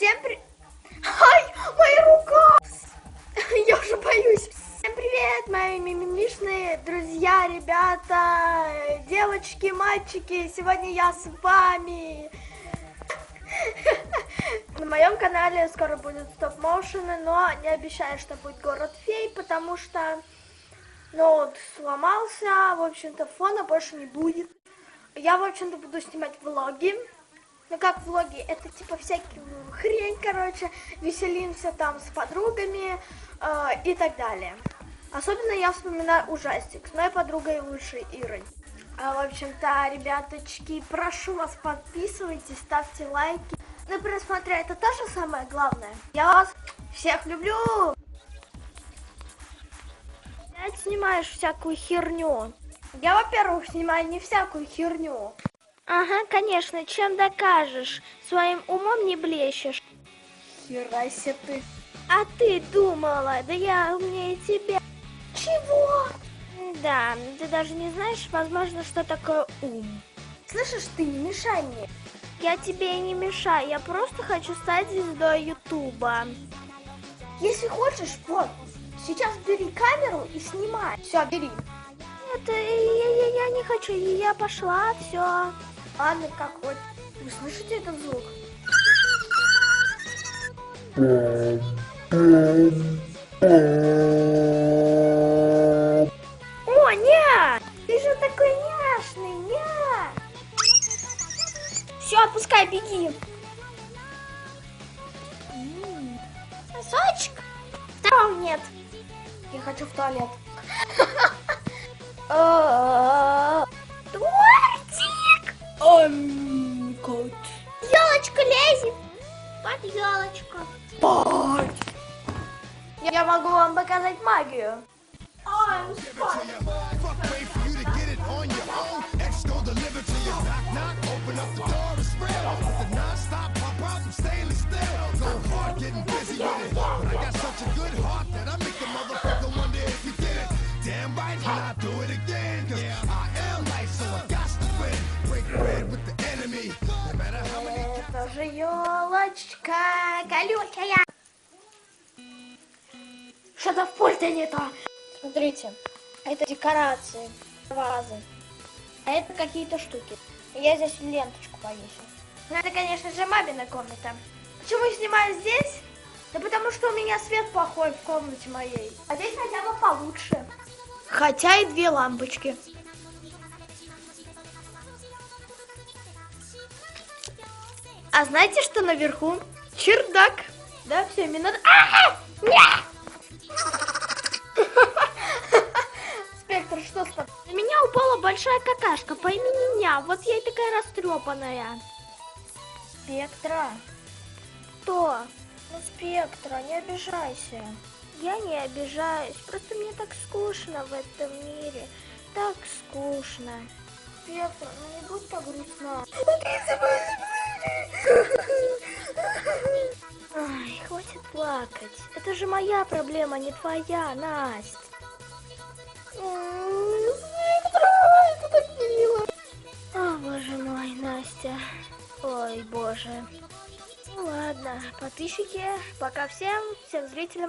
Всем при... Ай, моя рука! Я уже боюсь. Всем привет, мои мимимишные друзья, ребята, девочки, мальчики. Сегодня я с вами. На моем канале скоро будет стоп-моушены, но не обещаю, что будет город фей, потому что ноут сломался, в общем-то фона больше не будет. Я, в общем-то, буду снимать влоги. Ну как влоги, это типа всякие хрень, короче, веселимся там с подругами э, и так далее. Особенно я вспоминаю ужастик с моей подругой лучшей Ирой. А, в общем-то, ребяточки, прошу вас, подписывайтесь, ставьте лайки. Ну просмотря, это тоже самое главное. Я вас всех люблю! Опять снимаешь всякую херню. Я, во-первых, снимаю не всякую херню. Ага, конечно, чем докажешь? Своим умом не блещешь. Херася ты. А ты думала, да я умнее тебя. Чего? Да, ты даже не знаешь, возможно, что такое ум. Слышишь, ты не мешай мне. Я тебе и не мешаю, я просто хочу стать звездой Ютуба. Если хочешь, вот, сейчас бери камеру и снимай. Все, бери. Нет, я, я, я не хочу, я пошла, все. Ладно, как вот. Вы слышите этот звук? О, нет! Ты же такой няшный, нет! Все, отпускай, беги. Сосочек? Второго нет. Я хочу в туалет. Елочку. Под. Я могу вам показать магию. I'm елочка колючая. Что-то в пульте не то. Смотрите, это декорации, вазы. А это какие-то штуки. Я здесь ленточку повесил. Ну, это, конечно же, мамина комната. Почему снимаю здесь? Да потому что у меня свет плохой в комнате моей. А здесь хотя бы получше. Хотя и две лампочки. А знаете, что наверху? Чердак. Да, все. А! Ня! Спектр, что с тобой? На меня упала большая какашка по имени Ня. Вот я и такая растрепанная. Спектра? Кто? Ну, Спектра, не обижайся. Я не обижаюсь, просто мне так скучно в этом мире. Так скучно. Спектра, ну не будь так грустна. Ай, плакать. Это же моя проблема, не твоя, Настя. Это так мило. О, боже мой, Настя. Ой, боже. Ну ладно, подписчики, пока всем, всем зрителям.